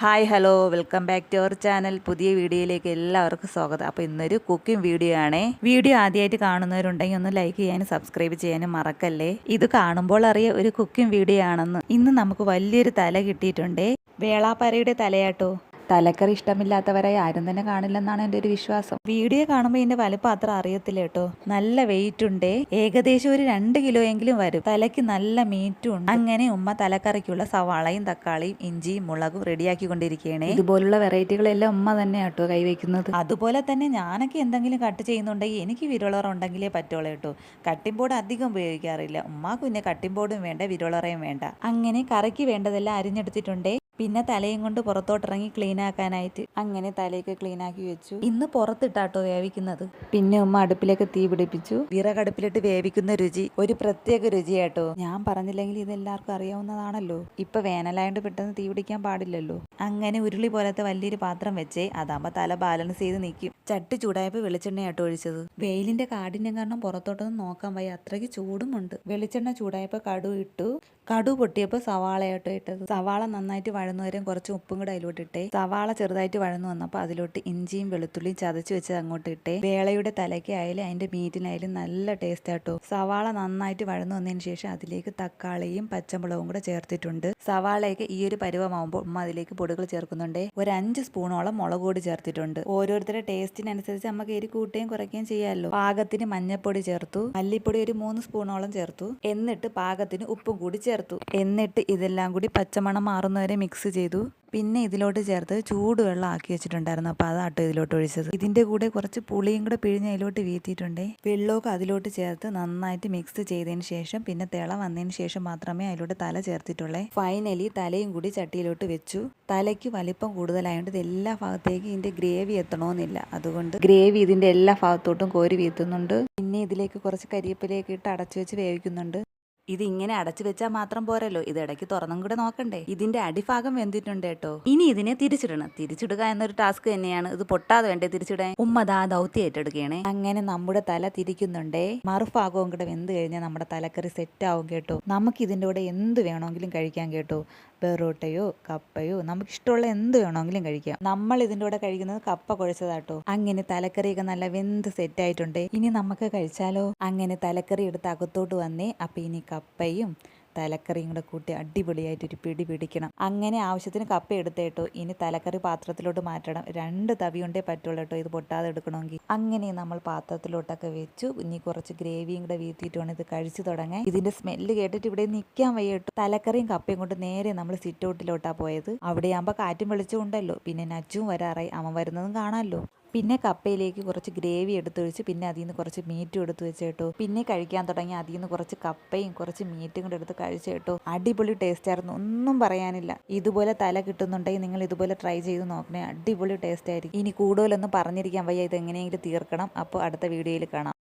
Hi hello. Welcome back to our channel. പുതിയ വീഡിയോയിലേക്ക് എല്ലാവർക്കും സ്വാഗതം. അപ്പോൾ ഇന്നൊരു കുക്കിംഗ് വീഡിയോ ആണേ. വീഡിയോ ആദ്യമായിട്ട് കാണുന്നവരുണ്ടെങ്കിൽ ഒന്ന് ലൈക്ക് ചെയ്യാനും സബ്സ്ക്രൈബ് ചെയ്യാനും മറക്കല്ലേ? ഇത് കാണുമ്പോൾ അറിയ ഒരു കുക്കിംഗ് വീഡിയോ ആണെന്ന്. ഇന്ന് നമുക്ക് വലിയൊരു തല കിട്ടിയിട്ടുണ്ട്. വേളാപ്പരയുടെ തലയാട്ടോ. തലക്കറി ഇഷ്ടമില്ലാത്തവരായി ആരും തന്നെ കാണില്ലെന്നാണ് എന്റെ ഒരു വിശ്വാസം. വീഡിയോ കാണുമ്പോൾ ഇതിന്റെ വലിപ്പം അത്ര അറിയത്തില്ല കേട്ടോ. നല്ല വെയിറ്റ് ഉണ്ട്. ഏകദേശം ഒരു രണ്ട് കിലോ എങ്കിലും വരും. തലയ്ക്ക് നല്ല മീറ്റും ഉണ്ട്. അങ്ങനെ ഉമ്മ തലക്കറിക്കുള്ള സവാളയും തക്കാളിയും ഇഞ്ചിയും മുളകും റെഡിയാക്കിക്കൊണ്ടിരിക്കുകയാണ് ഇതുപോലുള്ള വെറൈറ്റികളെല്ലാം ഉമ്മ തന്നെ കേട്ടോ കൈവയ്ക്കുന്നത്. അതുപോലെ തന്നെ ഞാനൊക്കെ എന്തെങ്കിലും കട്ട് ചെയ്യുന്നുണ്ടെങ്കിൽ എനിക്ക് വിരളറ ഉണ്ടെങ്കിലേ പറ്റുള്ളൂ കേട്ടോ. കട്ടിംഗ് ബോർഡ് അധികം ഉപയോഗിക്കാറില്ല. ഉമ്മാക്ക് പിന്നെ കട്ടിംഗ് ബോർഡും വേണ്ട വിരളറയും വേണ്ട. അങ്ങനെ കറിക്ക് വേണ്ടതെല്ലാം അരിഞ്ഞെടുത്തിട്ടുണ്ടേ. പിന്നെ തലയും കൊണ്ട് പുറത്തോട്ടിറങ്ങി ക്ലീൻ ആക്കാനായിട്ട് അങ്ങനെ തലയൊക്കെ ക്ലീൻ ആക്കി വെച്ചു. ഇന്ന് പുറത്തിട്ടാട്ടോ വേവിക്കുന്നത്. പിന്നെ ഉമ്മ അടുപ്പിലേക്ക് തീ പിടിപ്പിച്ചു. വിറകടുപ്പിലിട്ട് വേവിക്കുന്ന രുചി ഒരു പ്രത്യേക രുചിയാട്ടോ. ഞാൻ പറഞ്ഞില്ലെങ്കിൽ ഇത് എല്ലാവർക്കും അറിയാവുന്നതാണല്ലോ. ഇപ്പൊ വേനലായോണ്ട് പെട്ടെന്ന് തീ പിടിക്കാൻ പാടില്ലല്ലോ. അങ്ങനെ ഉരുളി പോലത്തെ വലിയൊരു പാത്രം വെച്ചേ അതാകുമ്പോ തല ബാലൻസ് ചെയ്ത് നിൽക്കും ചട്ടി ചൂടായപ്പോൾ വെളിച്ചെണ്ണയാട്ടോ ഒഴിച്ചത്. വെയിലിന്റെ കാഠിന്യം കാരണം പുറത്തോട്ടൊന്നും നോക്കാൻ വയ്യ. അത്രയ്ക്ക് ചൂടുമുണ്ട്. വെളിച്ചെണ്ണ ചൂടായപ്പോൾ കടു ഇട്ടു. കടു പൊട്ടിയപ്പോൾ സവാളയാട്ടോ ഇട്ടത്. സവാള നന്നായിട്ട് വഴന്നുവരും. കുറച്ച് ഉപ്പും കൂടെ അതിലോട്ട് ഇട്ടേ. സവാള ചെറുതായിട്ട് വഴന്നു വന്നപ്പോൾ അതിലോട്ട് ഇഞ്ചിയും വെളുത്തുള്ളിയും ചതച്ച് വെച്ച് അങ്ങോട്ട് ഇട്ടേ. വേളയുടെ തലയ്ക്ക് ആയാലും അതിന്റെ മീറ്റിനായാലും നല്ല ടേസ്റ്റ് ആട്ടോ. സവാള നന്നായിട്ട് വഴന്നു വന്നതിന് ശേഷം അതിലേക്ക് തക്കാളിയും പച്ചമുളകും കൂടെ ചേർത്തിട്ടുണ്ട്. സവാളയൊക്കെ ഈ ഒരു പരുവമാകുമ്പോൾ ഉമ്മ അതിലേക്ക് പൊടികൾ ചേർക്കുന്നുണ്ട്. ഒരു അഞ്ച് സ്പൂണോളം മുളക് പൊടി ചേർത്തിട്ടുണ്ട്. ഓരോരുത്തരുടെ ടേസ്റ്റിനനുസരിച്ച് നമുക്ക് എരി കൂട്ടുകയും കുറയ്ക്കുകയും ചെയ്യാമല്ലോ പാകത്തിന് മഞ്ഞൾപ്പൊടി ചേർത്തു. മല്ലിപ്പൊടി ഒരു മൂന്ന് സ്പൂണോളം ചേർത്തു. എന്നിട്ട് പാകത്തിന് ഉപ്പും കൂടി ചേർത്തു. എന്നിട്ട് ഇതെല്ലാം കൂടി പച്ചമണം മാറുന്നവരെ മിക്സ് ചെയ്തു. പിന്നെ ഇതിലോട്ട് ചേർത്ത് ചൂടുവെള്ളം ആക്കി വെച്ചിട്ടുണ്ടായിരുന്നു. അപ്പോൾ അതാട്ടോ ഇതിലോട്ട് ഒഴിച്ചത്. ഇതിന്റെ കൂടെ കുറച്ച് പുളിയും കൂടെ പിഴിഞ്ഞ് അതിലോട്ട് വീത്തിയിട്ടുണ്ടേ വെള്ളമൊക്കെ അതിലോട്ട് ചേർത്ത് നന്നായിട്ട് മിക്സ് ചെയ്തതിന് ശേഷം പിന്നെ തിള വന്നതിന് ശേഷം മാത്രമേ അതിലോട്ട് തല ചേർത്തിട്ടുള്ളേ. ഫൈനലി തലയും കൂടി ചട്ടിയിലോട്ട് വെച്ചു. തലയ്ക്ക് വലിപ്പം കൂടുതലായതുകൊണ്ട് എല്ലാ ഭാഗത്തേക്കും ഇതിന്റെ ഗ്രേവി എത്തണമെന്നില്ല അതുകൊണ്ട് ഗ്രേവി ഇതിന്റെ എല്ലാ ഭാഗത്തോട്ടും കോരി വീത്തുന്നുണ്ട്. പിന്നെ ഇതിലേക്ക് കുറച്ച് കരിയപ്പിലേക്ക് ഇട്ട് അടച്ചു വെച്ച് വേവിക്കുന്നുണ്ട്. ഇത് ഇങ്ങനെ അടച്ചു വെച്ചാൽ മാത്രം പോരല്ലോ. ഇത് ഇടയ്ക്ക് തുറന്നും കൂടെ നോക്കണ്ടേ. ഇതിന്റെ അടിഭാഗം വെന്തിട്ടുണ്ട് കേട്ടോ. ഇനി ഇതിനെ തിരിച്ചിടണം. തിരിച്ചിടുക എന്നൊരു ടാസ്ക് തന്നെയാണ്. ഇത് പൊട്ടാതെ വേണ്ടേ തിരിച്ചിടാൻ. ഉമ്മ ദാ ദൗത്യം ഏറ്റെടുക്കുകയാണ് അങ്ങനെ നമ്മുടെ തല തിരിക്കുന്നുണ്ടേ. മറുഭാഗവും കൂടെ വെന്ത് കഴിഞ്ഞാൽ നമ്മുടെ തലക്കറി സെറ്റ് ആവും കേട്ടോ. നമുക്ക് ഇതിന്റെ കൂടെ എന്ത് വേണമെങ്കിലും കഴിക്കാൻ കേട്ടോ. ബെറോട്ടയോ കപ്പയോ നമുക്ക് ഇഷ്ടമുള്ള എന്ത് വേണമെങ്കിലും കഴിക്കാം. നമ്മൾ ഇതിന്റെ കൂടെ കഴിക്കുന്നത് കപ്പ കുഴച്ചതാട്ടോ അങ്ങനെ തലക്കറിയൊക്കെ നല്ല വെന്ത് സെറ്റ് ആയിട്ടുണ്ട്. ഇനി നമുക്ക് കഴിച്ചാലോ? അങ്ങനെ തലക്കറി എടുത്ത് അകത്തോട്ട് വന്നേ. അപ്പൊ ഇനി കപ്പയും തലക്കറിയും കൂടെ കൂട്ടി അടിപൊളിയായിട്ട് ഒരു പിടി പിടിക്കണം. അങ്ങനെ ആവശ്യത്തിന് കപ്പ എടുത്തേട്ടോ ഇനി തലക്കറി പാത്രത്തിലോട്ട് മാറ്റണം. രണ്ട് തവി കൊണ്ടേ പറ്റുള്ളൂ കേട്ടോ. ഇത് പൊട്ടാതെ എടുക്കണമെങ്കിൽ. അങ്ങനെ നമ്മൾ പാത്രത്തിലോട്ടൊക്കെ വെച്ചു. ഇനി കുറച്ച് ഗ്രേവിയും കൂടെ വീത്തിയിട്ടാണ് ഇത് കഴിച്ചു തുടങ്ങാൻ. ഇതിന്റെ സ്മെല്ല് കേട്ടിട്ട് ഇവിടെ നിൽക്കാൻ വയ്യ കേട്ടോ. തലക്കറിയും കപ്പയും കൊണ്ട് നേരെ നമ്മൾ സിറ്റ് ഔട്ടിലോട്ടാണ് പോയത്. അവിടെയാകുമ്പോൾ കാറ്റും വെളിച്ചം ഉണ്ടല്ലോ. പിന്നെ നച്ചും വരാറായി. അവൻ വരുന്നതും കാണാമല്ലോ പിന്നെ കപ്പയിലേക്ക് കുറച്ച് ഗ്രേവി എടുത്തൊഴിച്ച് പിന്നെ അതിൽ നിന്ന് കുറച്ച് മീറ്റും എടുത്ത് വെച്ച് കേട്ടോ പിന്നെ കഴിക്കാൻ തുടങ്ങി അതിൽ നിന്ന് കുറച്ച് കപ്പയും കുറച്ച് മീറ്റും കൂടെ എടുത്ത് കഴിച്ച് കേട്ടോ അടിപൊളി ടേസ്റ്റ് ആയിരുന്നു. ഒന്നും പറയാനില്ല. ഇതുപോലെ തല കിട്ടുന്നുണ്ടെങ്കിൽ നിങ്ങൾ ഇതുപോലെ ട്രൈ ചെയ്ത് നോക്കണേ. അടിപൊളി ടേസ്റ്റ് ആയിരിക്കും. ഇനി കൂടുതലൊന്നും പറഞ്ഞിരിക്കാൻ വയ്യ. ഇത് എങ്ങനെയെങ്കിലും തീർക്കണം. അപ്പോൾ അടുത്ത വീഡിയോയിൽ കാണാം.